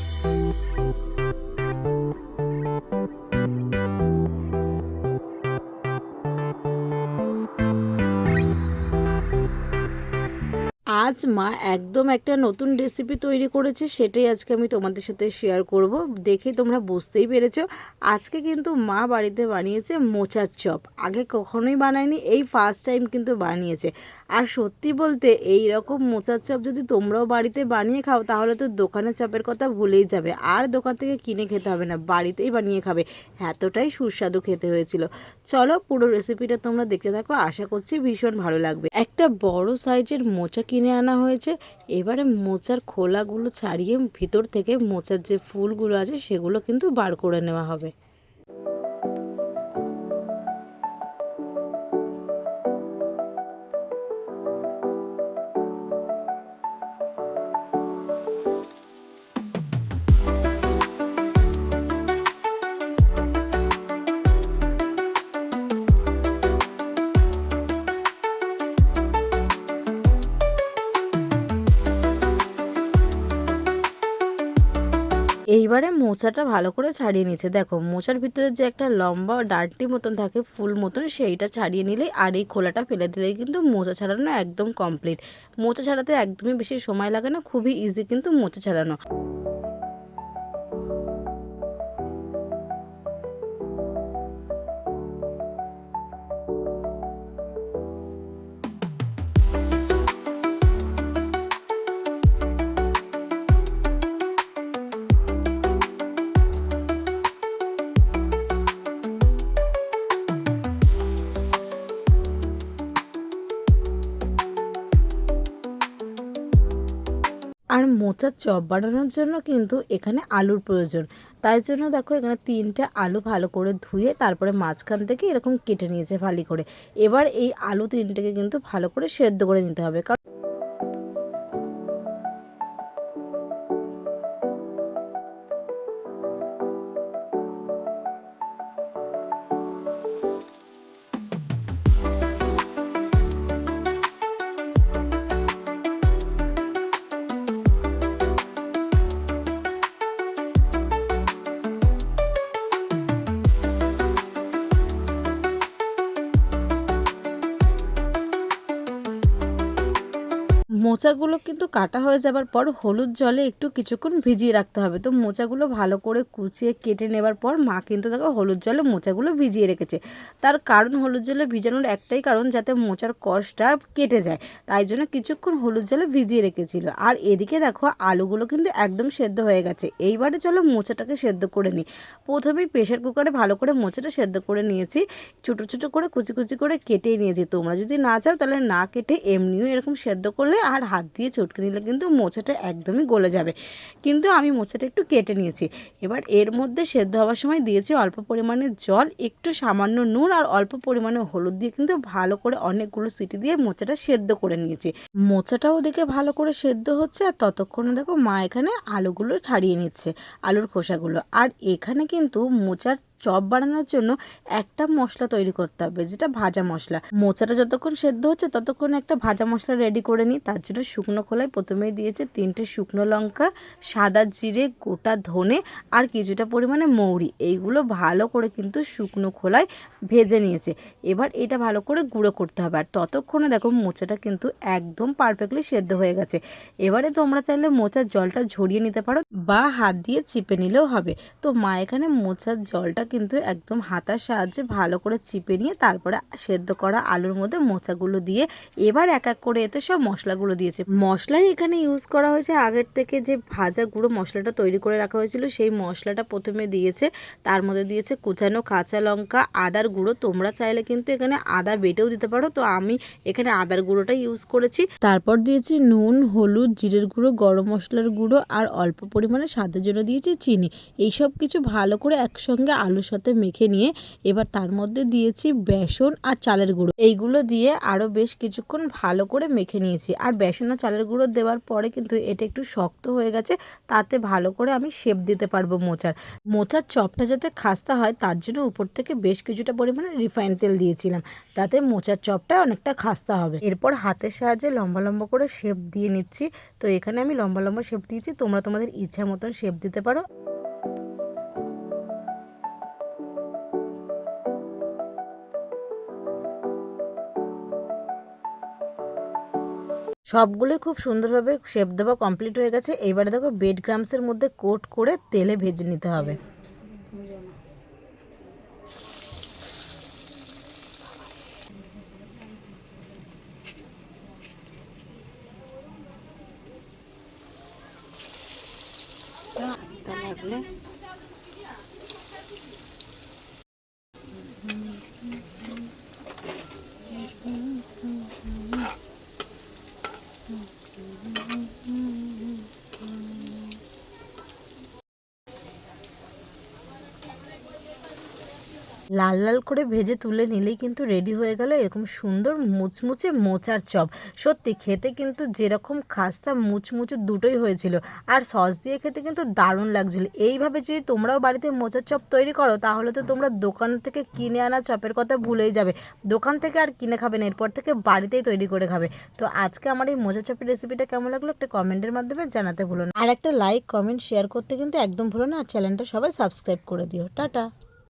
Música আজ মা একদম একটা নতুন রেসিপি তৈরি করেছে, সেটাই আজকে আমি তোমাদের সাথে শেয়ার করব। দেখে তোমরা বুঝতেই পেরেছ। আজকে কিন্তু মা বাড়িতে বানিয়েছে মোচার চপ। আগে কখনোই বানায়নি, এই ফার্স্ট টাইম কিন্তু বানিয়েছে। আর সত্যি বলতে এই রকম মোচার চপ যদি তোমরাও বাড়িতে বানিয়ে খাও, তাহলে তো দোকানের চপের কথা ভুলেই যাবে। আর দোকান থেকে কিনে খেতে হবে না, বাড়িতেই বানিয়ে খাবে। এতটাই সুস্বাদু খেতে হয়েছিল। চলো পুরো রেসিপিটা তোমরা দেখতে থাকো, আশা করছি ভীষণ ভালো লাগবে। একটা বড় সাইজের মোচা কিনে আনা হয়েছে। এবারে মোচার খোলাগুলো ছাড়িয়ে ভিতর থেকে মোচার যে ফুলগুলো আছে, সেগুলো কিন্তু বার করে নেওয়া হবে। এইবারে মোচাটা ভালো করে ছাড়িয়ে নিচ্ছে দেখো, মোচার ভিতরে যে একটা লম্বা ডার্টি মতন থাকে, ফুল মতন, সেইটা ছাড়িয়ে নিলে আর এই খোলাটা ফেলে দিলেই কিন্তু মোচা ছাড়ানো একদম কমপ্লিট মোচা ছাড়াতে একদমই বেশি সময় লাগে না, খুবই ইজি কিন্তু মোচা ছাড়ানো। আর মোচার চপ বানানোর জন্য কিন্তু এখানে আলুর প্রয়োজন। তাই জন্য দেখো এখানে তিনটে আলু ভালো করে ধুয়ে তারপরে মাঝখান থেকে এরকম কেটে নিয়েছে ফালি করে। এবার এই আলু তিনটেকে কিন্তু ভালো করে সেদ্ধ করে নিতে হবে। কারণ মোচাগুলো কিন্তু কাটা হয়ে যাবার পর হলুদ জলে একটু কিছুক্ষণ ভিজিয়ে রাখতে হবে। তো মোচাগুলো ভালো করে কুচিয়ে কেটে নেবার পর মা কিন্তু দেখো হলুদ জলে মোচাগুলো ভিজিয়ে রেখেছে। তার কারণ হলুদ জলে ভিজানোর একটাই কারণ যাতে মোচার কষটা কেটে যায়। তাই জন্য কিছুক্ষণ হলুদ জলে ভিজিয়ে রেখেছিল। আর এদিকে দেখো আলুগুলো কিন্তু একদম সেদ্ধ হয়ে গেছে। এইবারে চলো মোচাটাকে সেদ্ধ করে নিই। প্রথমেই প্রেশার কুকারে ভালো করে মোচাটা সেদ্ধ করে নিয়েছি। ছোটো ছোটো করে কুচি কুচি করে কেটে নিয়েছি। তোমরা যদি না চাও তাহলে না কেটে এমনিও এরকম সেদ্ধ করলে আর হাত দিয়ে চটকে নিলে কিন্তু মোচাটা একদমই গলে যাবে। কিন্তু আমি মোচাটা একটু কেটে নিয়েছি। এবার এর মধ্যে সেদ্ধ হওয়ার সময় দিয়েছি অল্প পরিমাণে জল, একটু সামান্য নুন আর অল্প পরিমাণে হলুদ দিয়ে কিন্তু ভালো করে অনেকগুলো সিটি দিয়ে মোচাটা সেদ্ধ করে নিয়েছি। মোচাটাও ওদিকে ভালো করে সেদ্ধ হচ্ছে আর ততক্ষণে দেখো মা এখানে আলুগুলো ছাড়িয়ে নিচ্ছে, আলুর খোসাগুলো। আর এখানে কিন্তু মোচার চপ বানানোর জন্য একটা মশলা তৈরি করতে হবে, যেটা ভাজা মশলা। মোচাটা যতক্ষণ সেদ্ধ হচ্ছে ততক্ষণ একটা ভাজা মশলা রেডি করে নিই। তার জন্য শুকনো খোলায় প্রথমেই দিয়েছে তিনটে শুকনো লঙ্কা, সাদা জিরে, গোটা ধনে আর কিছুটা পরিমাণে মৌরি। এইগুলো ভালো করে কিন্তু শুকনো খোলায় ভেজে নিয়েছে। এবার এটা ভালো করে গুঁড়ো করতে হবে। আর ততক্ষণে দেখো মোচাটা কিন্তু একদম পারফেক্টলি সেদ্ধ হয়ে গেছে। এবারে তোমরা চাইলে মোচার জলটা ঝরিয়ে নিতে পারো বা হাত দিয়ে চিপে নিলেও হবে। তো মা এখানে মোচার জলটা কিন্তু একদম হাতার সাহায্যে ভালো করে চিপে নিয়ে তারপরে সেদ্ধ করা আলুর মধ্যে মোচাগুলো দিয়ে এবার এক এক করে এতে সব মশলাগুলো দিয়েছে। মশলাই এখানে ইউজ করা হয়েছে আগের থেকে যে ভাজা গুঁড়ো মশলাটা তৈরি করে রাখা হয়েছিল সেই মশলাটা প্রথমে দিয়েছে। তার মধ্যে দিয়েছে কুচানো কাঁচা লঙ্কা, আদার গুঁড়ো। তোমরা চাইলে কিন্তু এখানে আদা বেটেও দিতে পারো। তো আমি এখানে আদার গুঁড়োটা ইউজ করেছি। তারপর দিয়েছি নুন, হলুদ, জিরের গুঁড়ো, গরম মশলার গুঁড়ো আর অল্প পরিমাণে স্বাদের জন্য দিয়েছি চিনি। এইসব কিছু ভালো করে একসঙ্গে আলুর সাথে মেখে নিয়ে এবার তার মধ্যে দিয়েছি বেসন আর চালের গুঁড়ো। এইগুলো দিয়ে আরও বেশ কিছুক্ষণ ভালো করে মেখে নিয়েছি। আর বেসন আর চালের গুঁড়ো দেওয়ার পরে কিন্তু এটা একটু শক্ত হয়ে গেছে, তাতে ভালো করে আমি শেপ দিতে পারব মোচার। মোচার চপটা যাতে খাস্তা হয়, তার জন্য উপর থেকে বেশ কিছুটা পরিমাণে রিফাইন তেল দিয়েছিলাম। তাতে মোচার চপটা অনেকটা খাস্তা হবে। এরপর হাতের সাহায্যে লম্বা লম্বা করে শেপ দিয়ে নিচ্ছি। তো এখানে আমি লম্বা লম্বা শেপ দিয়েছি। তোমরা তোমাদের ইচ্ছা মতন শেপ দিতে পারো। সবগুলোই খুব সুন্দরভাবে শেপ দেওয়া কমপ্লিট হয়ে গেছে। এইবারে দেখো বেড গ্রামসের মধ্যে কোট করে তেলে ভেজে নিতে হবে। লাল লাল করে ভেজে তুলে নিলেই কিন্তু রেডি হয়ে গেল এরকম সুন্দর মুচমুচে মোচার চপ। সত্যি খেতে কিন্তু যেরকম খাস্তা মুচমুচে দুটোই হয়েছিল। আর সস দিয়ে খেতে কিন্তু দারুণ লাগছিল। এইভাবে যদি তোমরাও বাড়িতে মোচার চপ তৈরি করো, তাহলে তো তোমরা দোকান থেকে কিনে আনা চপের কথা ভুলেই যাবে। দোকান থেকে আর কিনে খাবে না, এরপর থেকে বাড়িতেই তৈরি করে খাবে। তো আজকে আমার এই মোচা চপের রেসিপিটা কেমন লাগল একটা কমেন্টের মাধ্যমে জানাতে ভুলো না। আর একটা লাইক কমেন্ট শেয়ার করতে কিন্তু একদম ভুলো না। আর চ্যানেলটা সবাই সাবস্ক্রাইব করে দিও। টাটা!